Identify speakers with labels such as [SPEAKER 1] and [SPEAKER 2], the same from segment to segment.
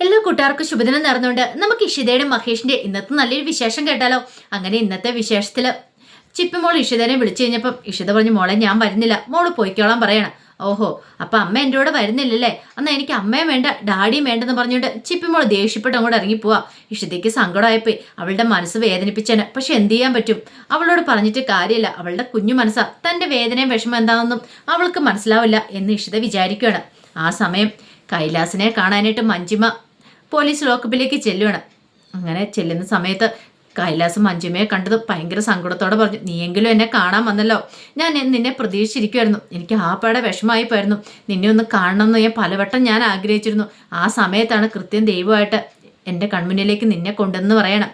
[SPEAKER 1] എല്ലാ കൂട്ടുകാർക്കും ശുഭദിനം നേർന്നുകൊണ്ട് നമുക്ക് ഇഷിതയുടെ മഹേഷിന്റെ ഇന്നത്തെ നല്ലൊരു വിശേഷം കേട്ടാലോ? അങ്ങനെ ഇന്നത്തെ വിശേഷത്തിൽ ചിപ്പിമോൾ ഇഷിതനെ വിളിച്ചു കഴിഞ്ഞപ്പം ഇഷിത പറഞ്ഞു മോളെ ഞാൻ വരുന്നില്ല. മോൾ പോയിക്കോളാൻ പറയണം. ഓഹോ അപ്പൊ അമ്മ എന്റെ കൂടെ വരുന്നില്ലല്ലേ? എന്നാ എനിക്ക് അമ്മയും വേണ്ട ഡാഡിയും വേണ്ടെന്ന് പറഞ്ഞുകൊണ്ട് ചിപ്പിമോൾ ദേഷ്യപ്പെട്ട് അങ്ങോട്ട് ഇറങ്ങിപ്പോവാ ഇഷിതയ്ക്ക് സങ്കടമായിപ്പോയി. അവളുടെ മനസ്സ് വേദനിപ്പിച്ചേനെ പക്ഷെ എന്ത് ചെയ്യാൻ പറ്റും? അവളോട് പറഞ്ഞിട്ട് കാര്യമില്ല. അവളുടെ കുഞ്ഞു മനസ്സാ. തന്റെ വേദനയും വിഷമം എന്താണെന്നും അവൾക്ക് മനസ്സിലാവില്ല എന്ന് ഇഷിത വിചാരിക്കുകയാണ് ആ സമയം കൈലാസിനെ കാണാനായിട്ട് മഞ്ജിമ പോലീസ് ലോക്കപ്പിലേക്ക് ചെല്ലുകയാണ് അങ്ങനെ ചെല്ലുന്ന സമയത്ത് കൈലാസം മഞ്ജുമയെ കണ്ടത് ഭയങ്കര സങ്കടത്തോടെ പറഞ്ഞു നീയെങ്കിലും എന്നെ കാണാൻ വന്നല്ലോ. ഞാൻ നിന്നെ പ്രതീക്ഷിച്ചിരിക്കുമായിരുന്നു എനിക്ക് ആ പാടെ വിഷമമായി പോയിരുന്നു നിന്നെ ഒന്ന് കാണണമെന്ന് ഞാൻ പലവട്ടം ഞാൻ ആഗ്രഹിച്ചിരുന്നു. ആ സമയത്താണ് കൃത്യം ദൈവമായിട്ട് എന്റെ കൺമുന്നിലേക്ക് നിന്നെ കൊണ്ടെന്ന് പറയണം.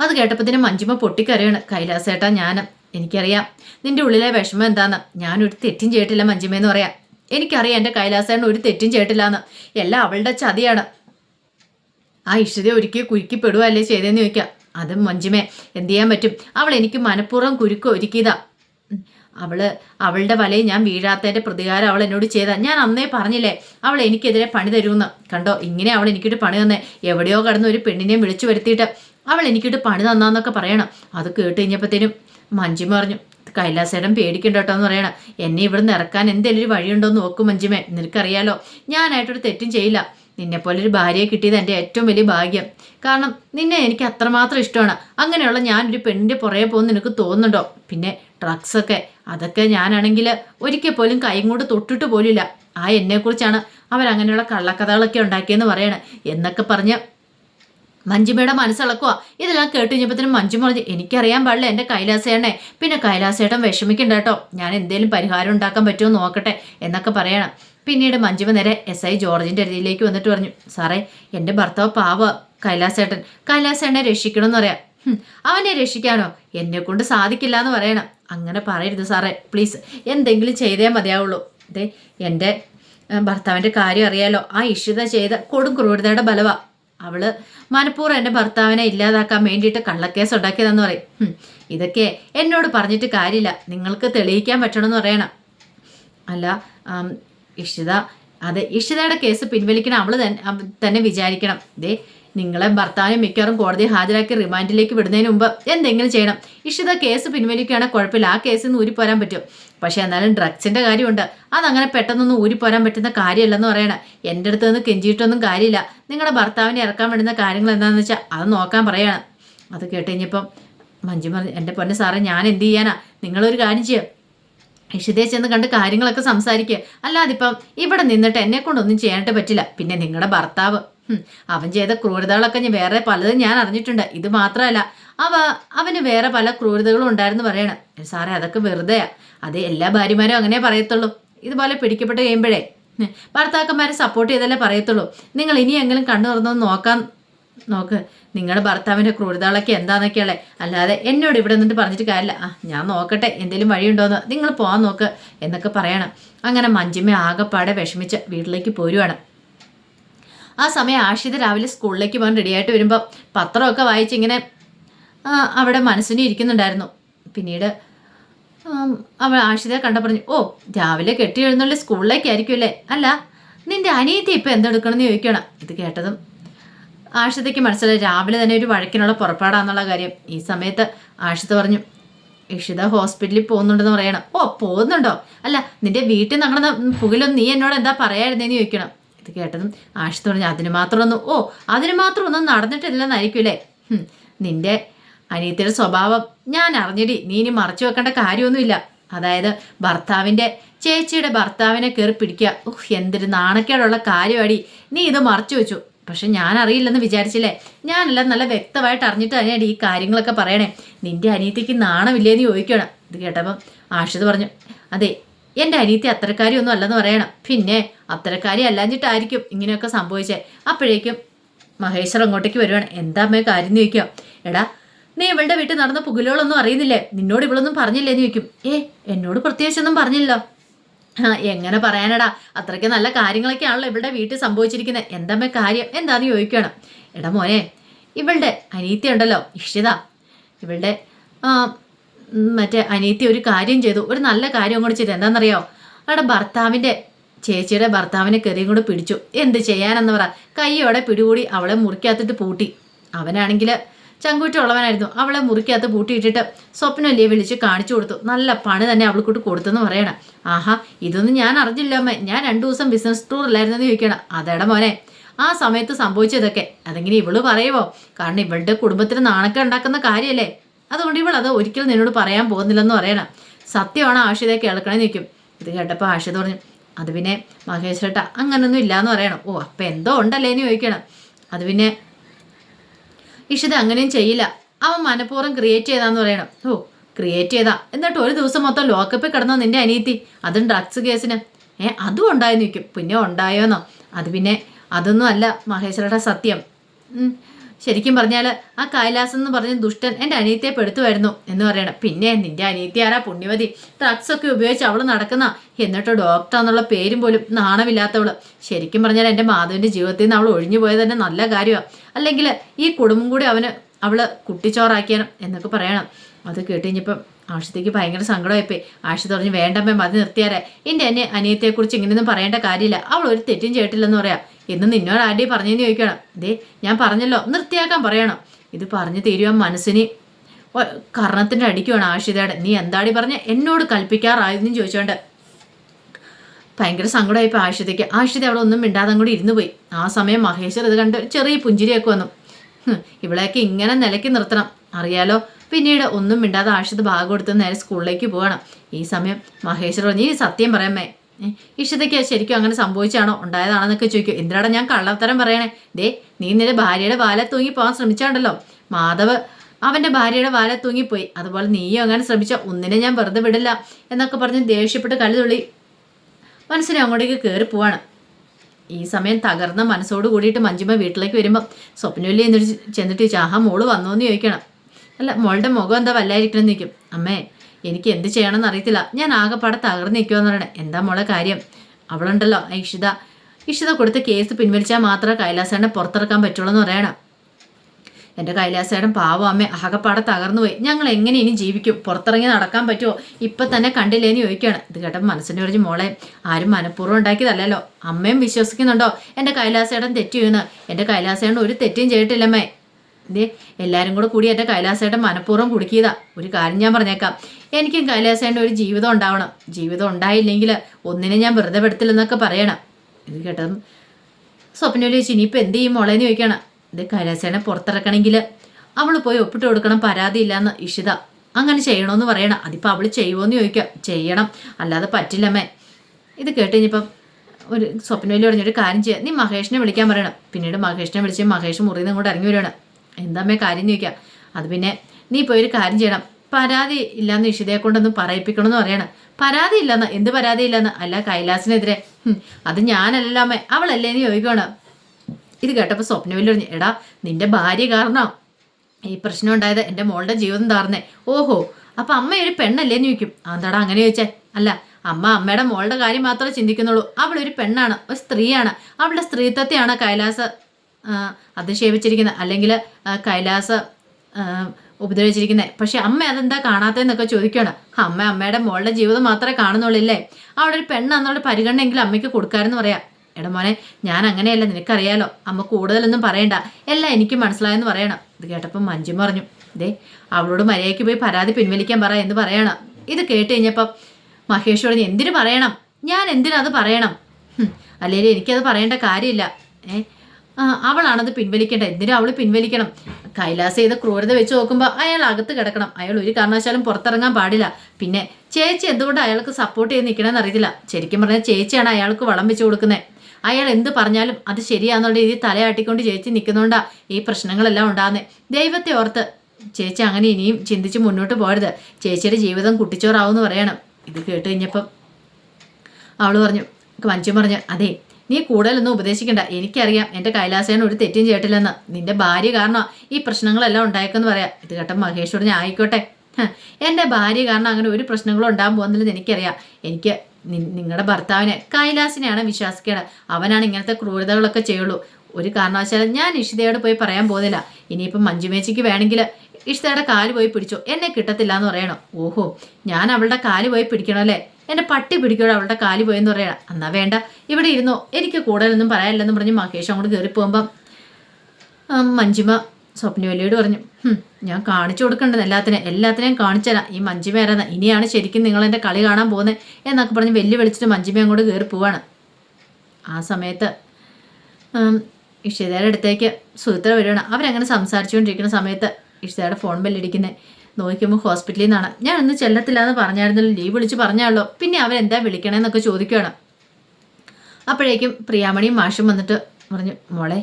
[SPEAKER 1] അത് കേട്ടപ്പോൾ മഞ്ജുമ പൊട്ടിക്കരയാണ്. കൈലാസേട്ടാ ഞാൻ എനിക്കറിയാം. നിന്റെ ഉള്ളിലെ വിഷമം എന്താന്ന്? ഞാനൊരു തെറ്റും ചെയ്തിട്ടില്ല മഞ്ജുമെന്ന് പറയാം എനിക്കറിയാം എന്റെ കൈലാസേട്ടൻ ഒരു തെറ്റും ചെയ്തിട്ടില്ല എന്ന് എല്ലാം അവളുടെ ചതിയാണ്. ആ ഇഷ്ടത ഒരിക്കൽ കുരുക്കിപ്പെടുകയല്ലേ ചെയ്തതെന്ന് ചോദിക്കാം. അത് മഞ്ജുമേ എന്ത് ചെയ്യാൻ പറ്റും? അവൾ എനിക്ക് മനഃപൂർവം കുരുക്ക് ഒരുക്കിയതാ. അവൾ അവളുടെ വലയിൽ ഞാൻ വീഴാത്തതിന്റെ പ്രതികാരം അവൾ എന്നോട് ചെയ്ത. ഞാൻ അന്നേ പറഞ്ഞില്ലേ അവൾ എനിക്കെതിരെ പണി തരുമെന്ന് കണ്ടോ ഇങ്ങനെ അവൾ എനിക്കിട്ട് പണി തന്നെ. എവിടെയോ കടന്ന് ഒരു പെണ്ണിനെയും വിളിച്ചു വരുത്തിയിട്ട് അവൾ എനിക്കിട്ട് പണി തന്നാന്നൊക്കെ പറയണം. അത് കേട്ട് കഴിഞ്ഞപ്പോഴത്തേനും മഞ്ജുമ പറഞ്ഞു കൈലാസേടം പേടിക്കണ്ട കേട്ടോ എന്ന് പറയണം. എന്നെ ഇവിടുന്ന് ഇറക്കാൻ എന്തെങ്കിലും ഒരു വഴിയുണ്ടോ എന്ന് നോക്കും മഞ്ജുമേ. നിനക്കറിയാലോ ഞാനായിട്ടൊരു തെറ്റും ചെയ്യില്ല. നിന്നെപ്പോലെ ഒരു ഭാര്യയെ കിട്ടിയത് എന്റെ ഏറ്റവും വലിയ ഭാഗ്യം. കാരണം നിന്നെ എനിക്ക് അത്രമാത്രം ഇഷ്ടമാണ്. അങ്ങനെയുള്ള ഞാനൊരു പെണ്ണിന്റെ പുറകെ പോകുന്ന നിനക്ക് തോന്നുന്നുണ്ടോ? പിന്നെ ഡ്രഗ്സൊക്കെ അതൊക്കെ ഞാനാണെങ്കിൽ ഒരിക്കൽ പോലും കൈ കൊണ്ട് തൊട്ടിട്ട് പോലില്ല ആ എന്നെക്കുറിച്ചാണ് അവരങ്ങനെയുള്ള കള്ളക്കഥകളൊക്കെ ഉണ്ടാക്കിയെന്ന് പറയണേ. എന്നൊക്കെ പറഞ്ഞ് മഞ്ജുമയുടെ മനസ്സിളക്കുക ഇതെല്ലാം കേട്ട് കഴിഞ്ഞപ്പോഴത്തേനും മഞ്ജു പറഞ്ഞു എനിക്കറിയാൻ പാടില്ല എന്റെ കൈലാസേട്ടനെ. പിന്നെ കൈലാസേട്ടൻ വിഷമിക്കണ്ട കേട്ടോ. ഞാൻ എന്തേലും പരിഹാരം ഉണ്ടാക്കാൻ പറ്റുമോ നോക്കട്ടെ എന്നൊക്കെ പറയണം. പിന്നീട് മഞ്ജുമ നേരെ എസ് ഐ ജോർജിന്റെ അരിയിലേക്ക് വന്നിട്ട് പറഞ്ഞു സാറേ എന്റെ ഭർത്താവ് പാവ കൈലാസേട്ടൻ. കൈലാസേട്ടനെ രക്ഷിക്കണമെന്ന് പറയാം. അവനെ രക്ഷിക്കാനോ? എന്നെ കൊണ്ട് സാധിക്കില്ല എന്ന് പറയണം. അങ്ങനെ പറയരുത് സാറേ. പ്ലീസ് എന്തെങ്കിലും ചെയ്തേ മതിയാവുള്ളൂ. അതെ എന്റെ ഭർത്താവിന്റെ കാര്യം അറിയാലോ. ആ ഇഷിത ചെയ്ത കൊടും ക്രൂരതയുടെ ബലവാ. അവൾ മനഃപൂർവം എന്റെ ഭർത്താവിനെ ഇല്ലാതാക്കാൻ വേണ്ടിയിട്ട് കള്ളക്കേസ് ഉണ്ടാക്കിയതെന്ന് പറയും. ഇതൊക്കെ എന്നോട് പറഞ്ഞിട്ട് കാര്യമില്ല. നിങ്ങൾക്ക് തെളിയിക്കാൻ പറ്റണമെന്ന് പറയണം. അല്ല ഇഷിത. അതെ ഇഷിതയുടെ കേസ് പിൻവലിക്കണം അവൾ തന്നെ വിചാരിക്കണം. ദേ നിങ്ങളെ ഭർത്താവിനെ മിക്കവാറും കോടതി ഹാജരാക്കി റിമാൻഡിലേക്ക് വിടുന്നതിന് മുമ്പ് എന്തെങ്കിലും ചെയ്യണം. ഇഷിത കേസ് പിൻവലിക്കുകയാണെങ്കിൽ കുഴപ്പമില്ല. ആ കേസിൽ നിന്ന് ഊരിപ്പോരാൻ പറ്റും. പക്ഷേ എന്നാലും ഡ്രഗ്സിന്റെ കാര്യമുണ്ട്. അതങ്ങനെ പെട്ടെന്നൊന്നും ഊരിപ്പോരാൻ പറ്റുന്ന കാര്യമല്ലെന്ന് പറയണം. എന്റെ അടുത്ത് നിന്ന് കെഞ്ചിയിട്ടൊന്നും കാര്യമില്ല. നിങ്ങളുടെ ഭർത്താവിനെ ഇറക്കാൻ വേണ്ടുന്ന കാര്യങ്ങൾ എന്താണെന്ന് വെച്ചാൽ അത് നോക്കാൻ പറയണം. അത് കേട്ട് കഴിഞ്ഞപ്പം മഞ്ജു പറഞ്ഞു എന്റെ പൊന്നെ സാറേ ഞാൻ എന്ത് ചെയ്യാനാ? നിങ്ങളൊരു കാര്യം ചെയ്യാം. ഇഷിതയെ ചെന്ന് കണ്ട് കാര്യങ്ങളൊക്കെ സംസാരിക്കുക അല്ലാതിപ്പം ഇവിടെ നിന്നിട്ട് എന്നെ കൊണ്ടൊന്നും ചെയ്യാനായിട്ട് പറ്റില്ല. പിന്നെ നിങ്ങളുടെ ഭർത്താവ്. അവൻ ചെയ്ത ക്രൂരതകളൊക്കെ ഞാൻ വേറെ പലതും ഞാൻ അറിഞ്ഞിട്ടുണ്ട്. ഇത് മാത്രമല്ല അവ അവന് വേറെ പല ക്രൂരതകളും ഉണ്ടായിരുന്നു പറയണം. സാറേ അതൊക്കെ വെറുതെയാ. അത് എല്ലാ ഭാര്യമാരും അങ്ങനെ പറയത്തുള്ളൂ. ഇതുപോലെ പിടിക്കപ്പെട്ട് കഴിയുമ്പോഴേ ഭർത്താക്കന്മാരെ സപ്പോർട്ട് ചെയ്തല്ലേ പറയത്തുള്ളൂ. നിങ്ങൾ ഇനിയെങ്കിലും കണ്ണു തുറന്നൊന്ന് നോക്കാൻ നോക്ക് നിങ്ങളുടെ ഭർത്താവിന്റെ ക്രൂരതകളൊക്കെ എന്താണെന്നൊക്കെയല്ലേ അല്ലാതെ എന്നോട് ഇവിടെ നിന്നിട്ട് പറഞ്ഞിട്ട് കാര്യമില്ല. ആ ഞാൻ നോക്കട്ടെ എന്തെങ്കിലും വഴിയുണ്ടോയെന്ന് നിങ്ങൾ പോകാൻ നോക്ക് എന്നൊക്കെ പറയണം. അങ്ങനെ മഞ്ജിമ ആകെപ്പാടെ വിഷമിച്ച് വീട്ടിലേക്ക് പോരുവാണ്. ആ സമയം ആഷിത രാവിലെ സ്കൂളിലേക്ക് പോകാൻ റെഡിയായിട്ട് വരുമ്പോൾ പത്രമൊക്കെ വായിച്ച് ഇങ്ങനെ അവിടെ മനസ്സിനും ഇരിക്കുന്നുണ്ടായിരുന്നു. പിന്നീട് അവൾ ആഷിത കണ്ട പറഞ്ഞു ഓ രാവിലെ കെട്ടി എഴുന്നള്ളി സ്കൂളിലേക്കായിരിക്കും അല്ലേ അല്ല നിന്റെ അനിയത്തി ഇപ്പം എന്തെടുക്കണമെന്ന് ചോദിക്കണം ഇത് കേട്ടതും ആഷിതയ്ക്ക് മനസ്സിലായി. രാവിലെ തന്നെ ഒരു വഴക്കിനുള്ള പുറപ്പാടാന്നുള്ള കാര്യം. ഈ സമയത്ത് ആഷിത പറഞ്ഞു ഇഷിത ഹോസ്പിറ്റലിൽ പോകുന്നുണ്ടെന്ന് പറയണം. ഓ പോകുന്നുണ്ടോ? അല്ല നിന്റെ വീട്ടിൽ നിന്ന് അങ്ങനെ പുകലൊന്നും നീ എന്നോട് എന്താ പറയായിരുന്നേന്ന് ചോദിക്കണം. ഇത് കേട്ടതും ആഷിത പറഞ്ഞു അതിന് മാത്രമൊന്നും ഓ അതിന് മാത്രം ഒന്നും നടന്നിട്ടില്ലെന്നായിരിക്കും നിന്റെ അനിയത്തിയുടെ സ്വഭാവം ഞാൻ അറിഞ്ഞിടി. നീ ഇനി മറച്ചു വെക്കേണ്ട കാര്യമൊന്നുമില്ല. അതായത് ഭർത്താവിന്റെ ചേച്ചിയുടെ ഭർത്താവിനെ കയറി പിടിക്കുക. എന്തൊരു നാണക്കേടുള്ള കാര്യമാടി. നീ ഇത് മറച്ചു വെച്ചു. പക്ഷെ ഞാൻ അറിയില്ലെന്ന് വിചാരിച്ചില്ലേ? ഞാനെല്ലാം നല്ല വ്യക്തമായിട്ട് അറിഞ്ഞിട്ട് തന്നെയാണ് ഈ കാര്യങ്ങളൊക്കെ പറയണേ. നിന്റെ അനിയത്തിക്ക് നാണമില്ലേന്ന് ചോദിക്കണം ഇത് കേട്ടപ്പം ആഷിത് പറഞ്ഞു അതെ എന്റെ അനിയത്തി അത്തരക്കാരിയൊന്നും അല്ലെന്ന് പറയണം. പിന്നെ അത്തരക്കാരി അല്ലാഞ്ഞിട്ടായിരിക്കും ഇങ്ങനെയൊക്കെ സംഭവിച്ചേ. അപ്പോഴേക്കും മഹേശ്വർ അങ്ങോട്ടേക്ക് വരുവാണ്. എന്താ അമ്മേ കാര്യം എന്ന് ചോദിക്കാം. എടാ നീ ഇവളുടെ വീട്ടിൽ നടന്ന പുകലുകളൊന്നും അറിയുന്നില്ലേ? നിന്നോട് ഇവളൊന്നും പറഞ്ഞില്ലേന്ന് ചോദിക്കും. ഏ എന്നോട് പ്രത്യേകിച്ചൊന്നും പറഞ്ഞില്ലല്ലോ. എങ്ങനെ പറയാനടാ? അത്രയ്ക്ക് നല്ല കാര്യങ്ങളൊക്കെയാണല്ലോ ഇവളുടെ വീട്ടിൽ സംഭവിച്ചിരിക്കുന്നത് എന്താമ്മേ കാര്യം? എന്താന്ന് ചോദിക്കണം. എടാ മോനെ ഇവളുടെ അനീത്തി ഉണ്ടല്ലോ ഇഷിത. ഇവളുടെ മറ്റേ അനീത്തി ഒരു കാര്യം ചെയ്തു. ഒരു നല്ല കാര്യം അങ്ങോട്ട് ചെയ്തു. എന്താണെന്നറിയോ അവിടെ ഭർത്താവിന്റെ ചേച്ചിയുടെ ഭർത്താവിനെ കെറിയും കൂടെ പിടിച്ചു. എന്ത് ചെയ്യാനെന്ന് പറ. കൈയോടെ പിടികൂടി അവളെ മുറിക്കകത്തിട്ട് പൂട്ടി. അവനാണെങ്കിൽ ചങ്കൂറ്റുള്ളവനായിരുന്നു അവളെ മുറിക്കകത്ത് പൂട്ടിയിട്ടിട്ട് സ്വപ്നല്ലേ വിളിച്ച് കാണിച്ചു കൊടുത്തു. നല്ല പണി തന്നെ അവൾക്കൂട്ട് കൊടുത്തെന്ന് പറയണം. ആഹാ ഇതൊന്നും ഞാൻ അറിഞ്ഞില്ല അമ്മ. ഞാൻ രണ്ടു ദിവസം ബിസിനസ് ടൂറിലായിരുന്നെന്ന് ചോദിക്കണം. അതേടാ മോനെ. ആ സമയത്ത് സംഭവിച്ചതൊക്കെ. അതെങ്ങനെ ഇവൾ പറയുമോ കാരണം ഇവളുടെ കുടുംബത്തിന് നാണക്കം ഉണ്ടാക്കുന്ന കാര്യമല്ലേ അതുകൊണ്ട് ഇവൾ അത് ഒരിക്കലും നിന്നോട് പറയാൻ പോകുന്നില്ലെന്ന് പറയണം. സത്യമാണ് ആഷിത കേൾക്കണമെന്ന് നിൽക്കും ഇത് കേട്ടപ്പോൾ ആഷിത പറഞ്ഞു അത് പിന്നെ മഹേശ്വരട്ട അങ്ങനൊന്നും ഇല്ലയെന്ന് പറയണം. ഓ അപ്പം എന്തോ ഉണ്ടല്ലേ എന്ന് ചോദിക്കണം. അത് പിന്നെ ഇഷിത അങ്ങനെയും ചെയ്യില്ല. അവൻ മനഃപൂർവം ക്രിയേറ്റ് ചെയ്താന്ന് പറയണം. ഓ ക്രിയേറ്റ് ചെയ്താ? എന്നിട്ട് ഒരു ദിവസം മൊത്തം ലോക്കപ്പിൽ കിടന്നോ നിന്റെ അനിയത്തി? അതും ഡ്രഗ്സ് കേസിന് ഏ അതും ഉണ്ടായെന്ന് നിൽക്കും. പിന്നെ ഉണ്ടായോന്നോ? അത് പിന്നെ അതൊന്നും അല്ല മഹേശ്വരയുടെ സത്യം. ശരിക്കും പറഞ്ഞാൽ ആ കൈലാസം എന്ന് പറഞ്ഞ ദുഷ്ടൻ എന്റെ അനിയത്തിയെ പെടുത്തുമായിരുന്നു എന്ന് പറയണം. പിന്നെ നിന്റെ അനിയത്തി ആരാ പുണ്യവതി? ഡ്രഗ്സ് ഒക്കെ ഉപയോഗിച്ച് അവൾ നടക്കുന്ന എന്നിട്ട് ഡോക്ടർ എന്നുള്ള പേരും പോലും നാണമില്ലാത്തവൾ ശരിക്കും പറഞ്ഞാൽ എന്റെ മാധവന്റെ ജീവിതത്തിൽ നിന്ന് അവൾ ഒഴിഞ്ഞു പോയത് തന്നെ നല്ല കാര്യമാണ് അല്ലെങ്കിൽ ഈ കുടുംബം കൂടി അവന് അവൾ കുട്ടിച്ചോറാക്കിയണം എന്നൊക്കെ പറയണം. അത് കേട്ട് ആഷിത്തേക്ക് ഭയങ്കര സങ്കടമായിപ്പോയി. ആഴ്ച തുറഞ്ഞ് വേണ്ടമ്മേ മതി നിർത്തിയാരെ. എന്റെ അന്നെ അനിയത്തെക്കുറിച്ച് ഇങ്ങനെയൊന്നും പറയേണ്ട കാര്യമില്ല. അവൾ ഒരു തെറ്റും ചെയ്തിട്ടില്ലെന്ന് പറയാം. എന്ന് നിന്നോട് ആരുടെ പറഞ്ഞെന്ന് ചോദിക്കണം. ദേ ഞാൻ പറഞ്ഞല്ലോ നിർത്തിയാക്കാൻ പറയണം. ഇത് പറഞ്ഞു തീരുവാൻ മനസ്സിന് കർണത്തിന്റെ അടിക്കുവാണ് ആഷിതയുടെ നീ എന്താടി പറഞ്ഞ? എന്നോട് കൽപ്പിക്കാറായിരുന്നു ചോദിച്ചോണ്ട്. ഭയങ്കര സങ്കടമായിപ്പോൾ ആഷിതയ്ക്ക് ആഷിത അവിടെ ഒന്നും മിണ്ടാതെ കൂടി ഇരുന്നു പോയി. ആ സമയം മഹേശ്വർ ഇത് കണ്ട് ചെറിയ പുഞ്ചിരിയൊക്കെ വന്നു. ഇവളെയൊക്കെ ഇങ്ങനെ നിലയ്ക്ക് നിർത്തണം. അറിയാലോ പിന്നീട് ഒന്നും മിണ്ടാതെ ആഷിത് ഭാഗം കൊടുത്ത് നേരെ സ്കൂളിലേക്ക് പോകണം ഈ സമയം മഹേശ്വർ പറഞ്ഞു ഈ സത്യം പറയാമേ ഇഷ്ടത്തേക്ക് ശരിക്കും അങ്ങനെ സംഭവിച്ചാണോ? ഉണ്ടായതാണെന്നൊക്കെ ചോദിക്കും. എന്തിനാടാ ഞാൻ കള്ളത്തരം പറയണേ? ദേ നീ നിന്റെ ഭാര്യയുടെ വാല തൂങ്ങി പോകാൻ ശ്രമിച്ചാണ്ടല്ലോ. മാധവ് അവന്റെ ഭാര്യയുടെ വാല തൂങ്ങിപ്പോയി. അതുപോലെ നീയും അങ്ങനെ ശ്രമിച്ച ഒന്നിനെ ഞാൻ വെറുതെ വിടില്ല എന്നൊക്കെ പറഞ്ഞ് ദേഷ്യപ്പെട്ട് കലുതുള്ളി മനസ്സിനെ അങ്ങോട്ടേക്ക് കയറി പോവാണ്. ഈ സമയം തകർന്ന മനസ്സോട് കൂടിയിട്ട് മഞ്ജുമ്മ വീട്ടിലേക്ക് വരുമ്പോൾ സ്വപ്നവല്ലി എന്നിട്ട് ചെന്നിട്ട് ചാഹ ആഹാ മോൾ വന്നോന്ന് ചോദിക്കണം. അല്ല മോളുടെ മുഖം എന്താ വല്ലായിരിക്കണം നിൽക്കും അമ്മേ എനിക്ക് എന്ത് ചെയ്യണമെന്ന് അറിയത്തില്ല. ഞാൻ ആകെപ്പാടെ തകർന്ന് നിൽക്കുമെന്ന് പറയണേ. എന്താ മോളെ കാര്യം? അവളുണ്ടല്ലോ ഇഷിത. ഇഷിത കൊടുത്ത കേസ് പിൻവലിച്ചാൽ മാത്രമേ കൈലാസേനെ പുറത്തിറക്കാൻ പറ്റുള്ളൂ എന്ന് പറയണം. എന്റെ കൈലാസേടൻ പാവം അമ്മ ആകെപ്പാടെ തകർന്നു പോയി. ഞങ്ങൾ എങ്ങനെ ഇനി ജീവിക്കും? പുറത്തിറങ്ങി നടക്കാൻ പറ്റുമോ ഇപ്പം തന്നെ കണ്ടില്ലേന്ന് ചോദിക്കുകയാണ്. ഇത് കേട്ടപ്പോൾ മനസ്സിന്റെ കുറിച്ച് മോളെ ആരും മനഃപൂർവം ഉണ്ടാക്കിയതല്ലല്ലോ. അമ്മയും വിശ്വസിക്കുന്നുണ്ടോ? എന്റെ കൈലാസേടൻ തെറ്റ് ചെയ്യുന്നു. എന്റെ കൈലാസേടൻ ഒരു തെറ്റും ചെയ്തിട്ടില്ലമ്മേ. ഇതേ എല്ലാവരും കൂടെ കൂടി എന്റെ കൈലാസേട്ടൻ മനഃപൂർവം കുടുക്കിയതാ. ഒരു കാര്യം ഞാൻ പറഞ്ഞേക്കാം. എനിക്കും കൈലാസേട്ടൻ ഒരു ജീവിതം ഉണ്ടാവണം. ജീവിതം ഉണ്ടായില്ലെങ്കിൽ ഒന്നിനെ ഞാൻ വെറുതെ പെടുത്തില്ലെന്നൊക്കെ പറയണം. ഇത് കേട്ടതും സ്വപ്നയിൽ ചോദിച്ചു ഇനിയിപ്പോൾ എന്ത് ചെയ്യും മോളേന്ന് ചോദിക്കണം. ഇത് കൈലാസേനെ പുറത്തിറക്കണമെങ്കിൽ അവൾ പോയി ഒപ്പിട്ട് കൊടുക്കണം പരാതിയില്ലാന്ന് ഇഷിത. അങ്ങനെ ചെയ്യണമെന്ന് പറയണം. അതിപ്പോൾ അവൾ ചെയ്യുമോയെന്ന് ചോദിക്കാം. ചെയ്യണം. അല്ലാതെ പറ്റില്ലമ്മേ. ഇത് കേട്ട് കഴിഞ്ഞപ്പം ഒരു സ്വപ്നവലി പറഞ്ഞൊരു കാര്യം ചെയ്യാം. നീ മഹേഷിനെ വിളിക്കാൻ പറയണം. പിന്നീട് മഹേഷിനെ വിളിച്ച് മഹേഷ് മുറിയിൽ നിന്ന് കൂടെ ഇറങ്ങി വരികയാണ്. എന്താമ്മേ കാര്യം ചോദിക്കാം. അത് പിന്നെ നീ ഇപ്പോൾ ഒരു കാര്യം ചെയ്യണം. പരാതി ഇല്ലാന്ന് ഇഷിതയെ കൊണ്ടൊന്നും പറയിപ്പിക്കണമെന്ന് പറയണം. പരാതി ഇല്ലെന്ന്? എന്ത് പരാതി ഇല്ലെന്ന്? അല്ല കൈലാസിനെതിരെ. അത് ഞാനല്ലല്ലോ അമ്മേ. അവളല്ലേ നീ ചോദിക്കണം ഇത് കേട്ടപ്പോൾ സ്വപ്നവല്ലി പറഞ്ഞു എടാ നിന്റെ ഭാര്യ കാരണം? ഈ പ്രശ്നം ഉണ്ടായത് എന്റെ മോളുടെ ജീവിതം താർന്നേ ഓഹോ അപ്പം അമ്മ ഒരു പെണ്ണല്ലേ എന്ന് ചോദിക്കും. അതെടാ അങ്ങനെ ചോദിച്ചേ? അല്ല അമ്മ അമ്മയുടെ മോളുടെ കാര്യം മാത്രമേ ചിന്തിക്കുന്നുള്ളൂ. അവളൊരു പെണ്ണാണ് ഒരു സ്ത്രീയാണ്. അവളുടെ സ്ത്രീത്വത്തെയാണ് കൈലാസ ആ, അധിക്ഷേപിച്ചിരിക്കുന്നത് അല്ലെങ്കിൽ കൈലാസ ഉപദ്രവിച്ചിരിക്കുന്നത് പക്ഷെ അമ്മ അതെന്താ കാണാത്തതെന്നൊക്കെ ചോദിക്കുകയാണ്. അമ്മ അമ്മയുടെ മോളുടെ ജീവിതം മാത്രമേ കാണുന്നുള്ളൂ ഇല്ലേ അവിടെ ഒരു പെണ്ണെന്നുള്ള പരിഗണനെങ്കിലും അമ്മയ്ക്ക് കൊടുക്കാരെന്ന് പറയാം. എടാ മോനെ ഞാൻ അങ്ങനെയല്ല നിനക്കറിയാലോ. അമ്മ കൂടുതലൊന്നും പറയണ്ട. എല്ലാം എനിക്ക് മനസ്സിലായെന്ന് പറയണം. ഇത് കേട്ടപ്പോൾ മഞ്ജു പറഞ്ഞു ദേ അവളോട് മര്യാദയ്ക്ക് പോയി പരാതി പിൻവലിക്കാൻ പറ എന്ന് പറയണം. ഇത് കേട്ട് കഴിഞ്ഞപ്പം മഹേഷ് പറഞ്ഞു എന്തിനു പറയണം? ഞാൻ എന്തിനത് പറയണം? അല്ലെങ്കിൽ എനിക്കത് പറയേണ്ട കാര്യമില്ല. ഏ ആ, അവളാണത് പിൻവലിക്കേണ്ടത്. എന്തിനും അവൾ പിൻവലിക്കണം? കൈലാസ ചെയ്ത ക്രൂരത വെച്ച് നോക്കുമ്പോൾ അയാൾ അകത്ത് കിടക്കണം. അയാൾ ഒരു കാരണവശാലും പുറത്തിറങ്ങാൻ പാടില്ല. പിന്നെ ചേച്ചി എന്തുകൊണ്ട് അയാൾക്ക് സപ്പോർട്ട് ചെയ്ത് നിൽക്കണമെന്ന് അറിയത്തില്ല. ശരിക്കും പറഞ്ഞാൽ ചേച്ചിയാണ് അയാൾക്ക് വളം വെച്ച് കൊടുക്കുന്നത് അയാൾ എന്ത് പറഞ്ഞാലും അത് ശരിയാന്നുള്ള രീതിയിൽ തലയാട്ടിക്കൊണ്ട് ചേച്ചി നിൽക്കുന്നതുകൊണ്ടാ ഈ പ്രശ്നങ്ങളെല്ലാം ഉണ്ടാകുന്നത് ദൈവത്തെ ഓർത്ത് ചേച്ചി അങ്ങനെ ഇനിയും ചിന്തിച്ച് മുന്നോട്ട് പോരുത് ചേച്ചിയുടെ ജീവിതം കുട്ടിച്ചോറാവും എന്ന് പറയണം. ഇത് കേട്ട് കഴിഞ്ഞപ്പം അവൾ പറഞ്ഞു മനുഷ്യൻ പറഞ്ഞു അതെ നീ കൂടുതലൊന്നും ഉപദേശിക്കണ്ട. എനിക്കറിയാം എന്റെ കൈലാസേന ഒരു തെറ്റും ചെയ്തിട്ടില്ലെന്ന്. നിന്റെ ഭാര്യ കാരണം ഈ പ്രശ്നങ്ങളെല്ലാം ഉണ്ടായേക്കെന്ന് പറയാം. ഇത് കേട്ട മഹേഷോട് ഞാൻ ആയിക്കോട്ടെ. എന്റെ ഭാര്യ കാരണം അങ്ങനെ ഒരു പ്രശ്നങ്ങളും ഉണ്ടാകാൻ പോകുന്നില്ലെന്ന് എനിക്കറിയാം. എനിക്ക് നിങ്ങളുടെ ഭർത്താവിനെ കൈലാസിനെയാണ് വിശ്വസിക്കേണ്ടത്. അവനാണ് ഇങ്ങനത്തെ ക്രൂരതകളൊക്കെ ചെയ്യുള്ളൂ. ഒരു കാരണവശാലും ഞാൻ ഇഷിതയോട് പോയി പറയാൻ പോകുന്നില്ല. ഇനിയിപ്പം മഞ്ജുമേച്ചിക്ക് വേണമെങ്കിൽ ഇഷിതയുടെ കാൽ പോയി പിടിച്ചോ? എന്നെ കിട്ടത്തില്ല എന്ന് പറയണോ? ഓഹോ ഞാൻ അവളുടെ കാൽ പോയി പിടിക്കണമല്ലേ? എന്റെ പട്ടി പിടിക്കൂടെ അവളുടെ കാലി പോയെന്ന് പറയണം എന്നാ വേണ്ട. ഇവിടെ ഇരുന്നോ. എനിക്ക് കൂടുതലൊന്നും പറയാനില്ലെന്ന് പറഞ്ഞ് മഹേഷ് അങ്ങോട്ട് കയറി പോകുമ്പം മഞ്ജിമ സ്വപ്നവല്ലിയോട് പറഞ്ഞു ഞാൻ കാണിച്ചു കൊടുക്കേണ്ടത് എല്ലാത്തിനെയും എല്ലാത്തിനെയും കാണിച്ചുതരാം. ഈ മഞ്ജിമ ആരാന്ന? ഇനിയാണ് ശരിക്കും നിങ്ങൾ എന്റെ കളി കാണാൻ പോകുന്നത് എന്നൊക്കെ പറഞ്ഞ് വെല്ലു വിളിച്ചിട്ട് മഞ്ജിമ അങ്ങോട്ട് കയറി പോവാണ്. ആ സമയത്ത് ഇഷ്ടതയുടെ അടുത്തേക്ക് സുഹൃത്തുക്കൾ വരികയാണ് അവരങ്ങനെ സംസാരിച്ചുകൊണ്ടിരിക്കുന്ന സമയത്ത് ഇഷിതയുടെ ഫോൺ ബെല്ലടിക്കുന്നത് നോക്കുമ്പോൾ ഹോസ്പിറ്റലിൽ നിന്നാണ്. ഞാൻ ഇന്ന് ചെല്ലത്തില്ല എന്ന് പറഞ്ഞായിരുന്നല്ലോ ലീവ് വിളിച്ച് പറഞ്ഞാണല്ലോ. പിന്നെ അവരെന്താ വിളിക്കണേന്നൊക്കെ ചോദിക്കുകയാണ് അപ്പോഴേക്കും പ്രിയാമണിയും മാഷും വന്നിട്ട് പറഞ്ഞു മോളെ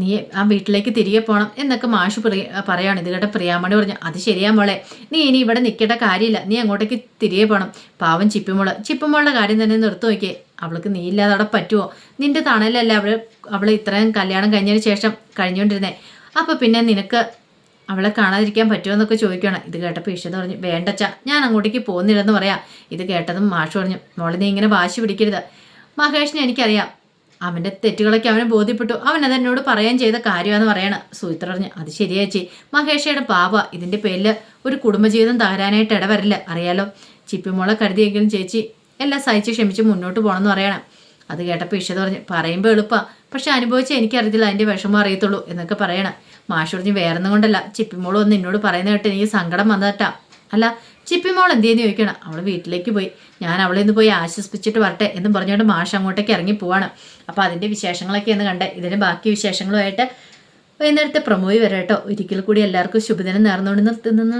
[SPEAKER 1] നീ ആ വീട്ടിലേക്ക് തിരികെ പോകണം എന്നൊക്കെ മാഷ് പറയാണ്. ഇത് കേട്ട പ്രിയാമണി പറഞ്ഞു അത് ശരിയാ മോളെ നീ ഇനി ഇവിടെ നിൽക്കേണ്ട കാര്യമില്ല. നീ അങ്ങോട്ടേക്ക് തിരികെ പോകണം പാവം ചിപ്പിമോൾ. ചിപ്പിമോളുടെ കാര്യം തന്നെ നിർത്തി നോക്കിയേ. അവൾക്ക് നീ ഇല്ലാതെ അവിടെ പറ്റുമോ നിന്റെ തണലല്ലേ അവൾ അവൾ ഇത്രയും കല്യാണം കഴിഞ്ഞതിന് ശേഷം കഴിഞ്ഞുകൊണ്ടിരുന്നേ അപ്പോൾ പിന്നെ നിനക്ക് അവളെ കാണാതിരിക്കാൻ പറ്റുമോ എന്നൊക്കെ ചോദിക്കണം ഇത് കേട്ടപ്പോൾ ഇഷ്ടം പറഞ്ഞു വേണ്ടച്ച ഞാൻ അങ്ങോട്ടേക്ക് പോകുന്നില്ലെന്ന് പറയാം. ഇത് കേട്ടതും മാഷ് പറഞ്ഞു മോളെ നീ ഇങ്ങനെ വാശി പിടിക്കരുത്. മഹേഷിനെ എനിക്കറിയാം. അവന്റെ തെറ്റുകളൊക്കെ അവനെ ബോധ്യപ്പെട്ടു. അവൻ അത് എന്നോട് പറയാൻ ചെയ്ത കാര്യമാണെന്ന് പറയണ. സുഹിത്ര പറഞ്ഞു അത് ശരിയാച്ചി മഹേഷയുടെ പാപ ഇതിന്റെ പേരിൽ ഒരു കുടുംബജീവിതം തകരാനായിട്ട് ഇടവരില്ല. അറിയാലോ? ചിപ്പിമോളെ കരുതിയെങ്കിലും ചേച്ചി എല്ലാം സഹിച്ച് ക്ഷമിച്ച് മുന്നോട്ട് പോകണം എന്ന് പറയണം. അത് കേട്ടപ്പോൾ ഇഷ്ടത പറഞ്ഞു പറയുമ്പോൾ എളുപ്പമാണ് പക്ഷെ അനുഭവിച്ചാൽ എനിക്കറിയത്തില്ല. അതിന്റെ വിഷമം അറിയത്തുള്ളൂ. എന്നൊക്കെ പറയണം. മാഷ് പറഞ്ഞു കൊണ്ടല്ല. ചിപ്പിമോൾ വന്ന് എന്നോട് പറയുന്ന കേട്ട് എനിക്ക് സങ്കടം വന്നതട്ടാ. അല്ല ചിപ്പിമോൾ എന്തേന്ന് ചോദിക്കണം? അവൾ വീട്ടിലേക്ക് പോയി. ഞാൻ അവളെ ഇന്ന് പോയി ആശ്വസിപ്പിച്ചിട്ട് വരട്ടെ എന്ന് പറഞ്ഞുകൊണ്ട് മാഷ് അങ്ങോട്ടേക്ക് ഇറങ്ങി പോവാണ്. അപ്പോൾ അതിന്റെ വിശേഷങ്ങളൊക്കെ ഒന്ന് കണ്ടേ. ഇതിന്റെ ബാക്കി വിശേഷങ്ങളുമായിട്ട് വൈകുന്നേരത്തെ പ്രമോയി വരാട്ടോ. ഒരിക്കൽ കൂടി എല്ലാവർക്കും ശുഭദിനം നേർന്നുകൊണ്ട് നിർത്തുന്നു.